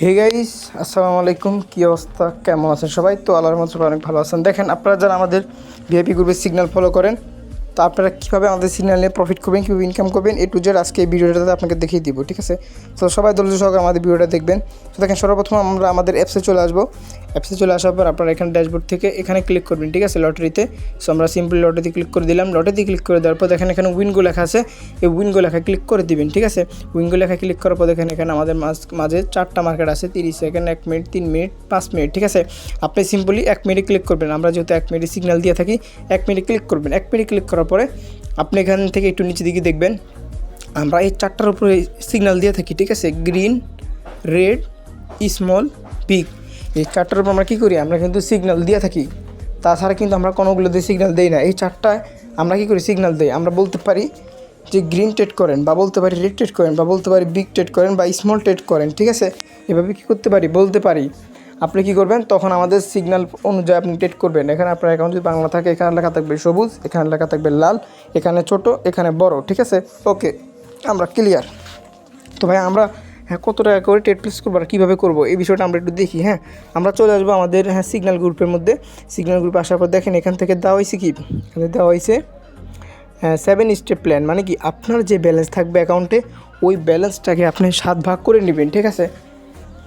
Hey guys আসসালামু আলাইকুম। কী অবস্থা? কেমন আছেন সবাই? তো আল্লাহর মতো অনেক ভালো আছেন। দেখেন, আপনারা যারা আমাদের ভিআইপি গ্রুপের সিগন্যাল ফলো করেন, তো আপনারা কীভাবে আমাদের সিগন্যাল নিয়ে প্রফিট করবেন, কীভাবে ইনকাম করবেন এ টু জেড আজকে এই ভিডিওটাতে আপনাকে দেখিয়ে দিব, ঠিক আছে? তো সবাই দলীয় সহকারে আমাদের ভিডিওটা দেখবেন। তো দেখেন, সর্বপ্রথম আমরা আমাদের অ্যাপসে চলে আসব। অ্যাপসে চলে আসার পর আপনারা এখানে ড্যাশবোর্ড থেকে এখানে ক্লিক করবেন, ঠিক আছে? লটারিতে সো আমরা সিম্পলি লটারিতে ক্লিক করে দিলাম। লটারিতে ক্লিক করে দেওয়ার পর দেখেন এখানে উইনগো লেখা আছে। এই উইনগো লেখা ক্লিক করে দিবেন, ঠিক আছে? উইনগো লেখা ক্লিক করার পর দেখেন এখানে আমাদের মাঝ- চারটা মার্কেট আছে। তিরিশ সেকেন্ড এক মিনিট তিন মিনিট পাঁচ মিনিট ঠিক আছে? আপনি সিম্পলি এক মিনিটে ক্লিক করবেন। আমরা যেহেতু এক মিনিট সিগন্যাল দিয়ে থাকি, এক মিনিট ক্লিক করবেন। এক মিনিট ক্লিক করার পরে আপনি এখান থেকে একটু নিচে দিকে দেখবেন। আমরা এই চারটার উপরে সিগন্যাল দিয়ে থাকি, ঠিক আছে? গ্রিন রেড স্মল পিক এই চারটার উপর আমরা কী করি? আমরা কিন্তু সিগন্যাল দিয়ে থাকি। তাছাড়া কিন্তু আমরা কোনোগুলোতে সিগন্যাল দিই না। এই চারটায় আমরা কী করি? সিগন্যাল দিই। আমরা বলতে পারি যে গ্রিন টেড করেন বা বলতে পারি রেড টেড করেন বা বলতে পারি বিগ টেড করেন বা স্মল টেড করেন, ঠিক আছে? এভাবে কী করতে পারি? বলতে পারি। আপনি কী করবেন? তখন আমাদের সিগন্যাল অনুযায়ী আপনি টেট করবেন। এখানে আপনার অ্যাকাউন্ট যদি বাংলা থাকে, এখানে লেখা থাকবে সবুজ, এখানে লেখা থাকবে লাল, এখানে ছোট, এখানে বড়, ঠিক আছে? ওকে আমরা ক্লিয়ার তো ভাই, আমরা হ্যাঁ কত টাকা করে টেট প্লেস করব আর কীভাবে করব? এই বিষয়টা আমরা একটু দেখি হ্যাঁ? আমরা চলে আসব আমাদের হ্যাঁ সিগন্যাল গ্রুপের মধ্যে। সিগন্যাল গ্রুপে আসার পর দেখেন, এখান থেকে দেওয়া হয়েছে কি? এখানে দেওয়া হয়েছে হ্যাঁ সেভেন স্টেপ প্ল্যান মানে কি আপনার যে ব্যালেন্স থাকবে অ্যাকাউন্টে ওই ব্যালেন্সটাকে আপনি সাত ভাগ করে নেবেন, ঠিক আছে?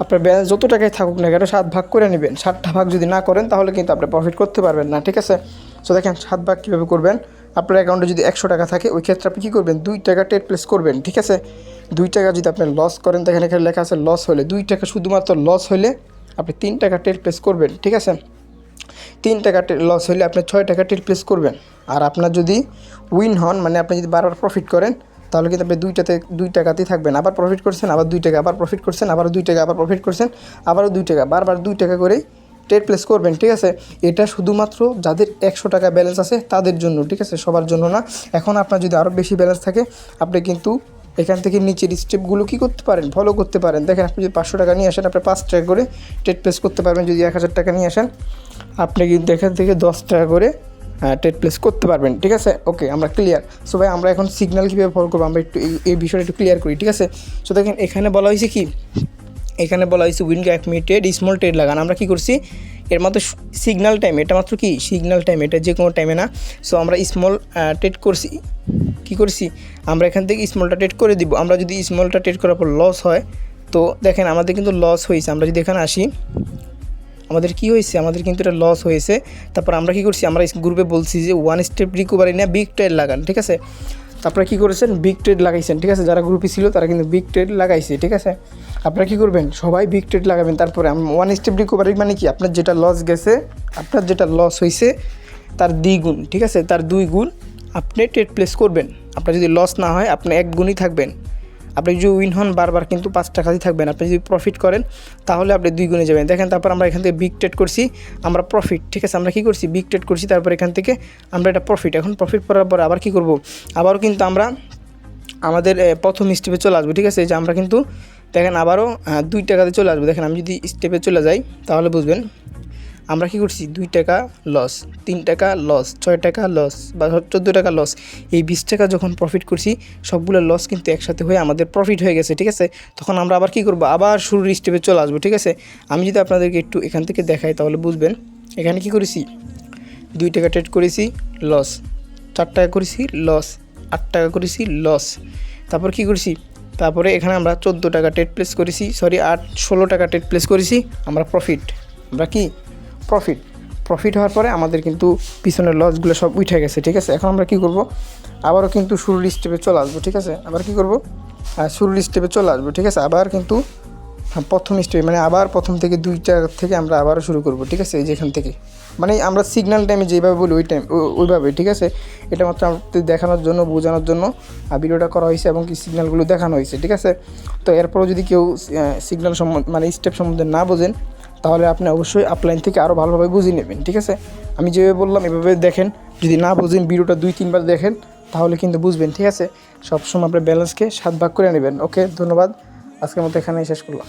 আপনার ব্যালেন্স যত টাকায় থাকুক না কেন, সাত ভাগ করে নেবেন। সাতটা ভাগ যদি না করেন, তাহলে কিন্তু আপনি প্রফিট করতে পারবেন না, ঠিক আছে? সো দেখেন, সাত ভাগ কীভাবে করবেন? আপনার অ্যাকাউন্টে যদি একশো টাকা থাকে, ওই ক্ষেত্রে আপনি কী করবেন? দুই টাকা টেট প্লেস করবেন, ঠিক আছে? দুই টাকা যদি আপনি লস করেন দেখেন এখানে লেখা আছে লস হলে, দুই টাকা শুধুমাত্র লস হলে আপনি তিন টাকা টেট প্লেস করবেন, ঠিক আছে? তিন টাকা লস হলে আপনি ছয় টাকা টেল প্লেস করবেন। আর আপনার যদি উইন হন মানে আপনি যদি বারবার প্রফিট করেন, তাহলে কিন্তু আপনি দুইটাতে দুই টাকাতেই থাকবেন। আবার প্রফিট করছেন, আবার দুই টাকা, আবার প্রফিট করছেন আবার দুই টাকা, আবার প্রফিট করছেন, আবারও দুই টাকা, বারবার দুই টাকা করেই ট্রেড প্লেস করবেন, ঠিক আছে? এটা শুধুমাত্র যাদের একশো টাকা ব্যালেন্স আছে, তাদের জন্য, ঠিক আছে? সবার জন্য না। এখন আপনার যদি আরও বেশি ব্যালেন্স থাকে, আপনি কিন্তু এখান থেকে নিচের স্টেপগুলো কী করতে পারেন? ফলো করতে পারেন। দেখেন, আপনি যদি পাঁচশো টাকা নিয়ে আসেন, আপনি পাঁচ টাকা করে ট্রেড প্লেস করতে পারবেন। যদি এক হাজার টাকা নিয়ে আসেন, আপনি কিন্তু এখান থেকে দশ টাকা করে ট্রেড প্লেস করতে পারবেন, ঠিক আছে? ওকে আমরা ক্লিয়ার সো ভাই, আমরা এখন সিগন্যাল কীভাবে ফলো করব? আমরা একটু এই বিষয়টা একটু ক্লিয়ার করি, ঠিক আছে? সো দেখেন, এখানে বলা হয়েছে কি? এখানে বলা হয়েছে উইন গ্যাপ মিটেড স্মল ট্রেড লাগান। আমরা কি করছি? এর মাত্র সিগন্যাল টাইম এটা মাত্র কি? সিগন্যাল টাইম এটা যে কোনো টাইমে না। সো আমরা স্মল ট্রেড করছি। কি করছি? আমরা এখান থেকে স্মলটা ট্রেড করে দিব। আমরা যদি স্মলটা ট্রেড করার পর লস হয়, তো দেখেন আমাদের কিন্তু লস হয়েছে। আমরা যদি এখানে আসি, আমাদের কি হয়েছে? আমাদের কিন্তু এটা লস হয়েছে। তারপর আমরা কি করছি? আমরা গ্রুপে বলছি যে ওয়ান স্টেপ রিকভারি না বিগ ট্রেড লাগান, ঠিক আছে? তারপরে কী করেছেন? বিগ ট্রেড লাগাইছেন, ঠিক আছে? যারা গ্রুপে ছিল, তারা কিন্তু বিগ ট্রেড লাগাইছে, ঠিক আছে? আপনারা কী করবেন? সবাই বিগ ট্রেড লাগাবেন। তারপরে ওয়ান স্টেপ রিকভারি মানে কি? আপনার যেটা লস গেছে, আপনার যেটা লস হয়েছে তার দ্বিগুণ ঠিক আছে? তার দুই গুণ আপনি ট্রেড প্লেস করবেন। আপনার যদি লস না হয়, আপনি এক গুণই থাকবেন। আপনি যদি উইন হন বারবার কিন্তু পাঁচ টাকাতেই থাকবেন। আপনি যদি প্রফিট করেন তাহলে আপনি দুই গুণে যাবেন। দেখেন তারপর আমরা এখান থেকে বিগ ট্রেড করছি আমরা প্রফিট ঠিক আছে? আমরা কী করছি? বিগ ট্রেড করছি তারপর এখান থেকে আমরা এটা প্রফিট এখন প্রফিট করার পর আবার কী করব? আবারও কিন্তু আমরা আমাদের প্রথম স্টেপে চলে আসব ঠিক আছে? যে আমরা কিন্তু দেখেন আবারও আহ, দুই টাকাতে চলে আসব। দেখেন আমি যদি স্টেপে চলে যাই তাহলে বুঝবেন আমরা কি করছি? দুই টাকা লস তিন টাকা লস ছয় টাকা লস বা চোদ্দ টাকা লস এই বিশ টাকা যখন প্রফিট করছি, সবগুলো লস কিন্তু একসাথে হয়ে আমাদের প্রফিট হয়ে গেছে, ঠিক আছে? তখন আমরা আবার কি করব? আবার শুরুর স্টেপে চলে আসব, ঠিক আছে? আমি যদি আপনাদেরকে একটু এখান থেকে দেখাই তাহলে বুঝবেন। এখানে কি করেছি? দুই টাকা ট্রেড করেছি লস চার টাকা করেছি লস আট টাকা করেছি লস তারপর কি করেছি? তারপরে এখানে আমরা চোদ্দ টাকা ট্রেড প্লেস করেছি সরি আট, ষোলো টাকা ট্রেড প্লেস করেছি, আমরা প্রফিট আমরা কি? প্রফিট প্রফিট হওয়ার পরে আমাদের কিন্তু পিছনের লসগুলো সব উঠে গেছে, ঠিক আছে? এখন আমরা কি করব? আবারও কিন্তু শুরুর স্টেপে চলে আসব, ঠিক আছে? আবার কি করব? শুরুর স্টেপে চলে আসব, ঠিক আছে? আবার কিন্তু হ্যাঁ প্রথম স্টেপে মানে আবার প্রথম থেকে দুইটা থেকে আমরা আবারও শুরু করব, ঠিক আছে? এই যেখান থেকে। মানে আমরা সিগন্যাল টাইমে যেভাবে বলি, ওই টাইম ওইভাবে, ঠিক আছে? এটা মাত্র আমাদের দেখানোর জন্য, বোঝানোর জন্য ভিডিওটা করা হয়েছে এবং কি সিগন্যালগুলো দেখানো হয়েছে, ঠিক আছে? তো এরপরও যদি কেউ সিগন্যাল সম্বন্ধে মানে স্টেপ সম্বন্ধে না বোঝেন তাহলে আপনি অবশ্যই আপলাইন থেকে আরও ভালোভাবে বুঝে নেবেন, ঠিক আছে? আমি যেভাবে বললাম, এভাবে দেখেন, যদি না বুঝেন, ভিডিওটা দুই, তিনবার দেখেন, তাহলে কিন্তু বুঝবেন, ঠিক আছে? সবসময় আপনার ব্যালেন্সকে সাত ভাগ করে নেবেন ওকে ধন্যবাদ, আজকের মতো এখানেই শেষ করলাম।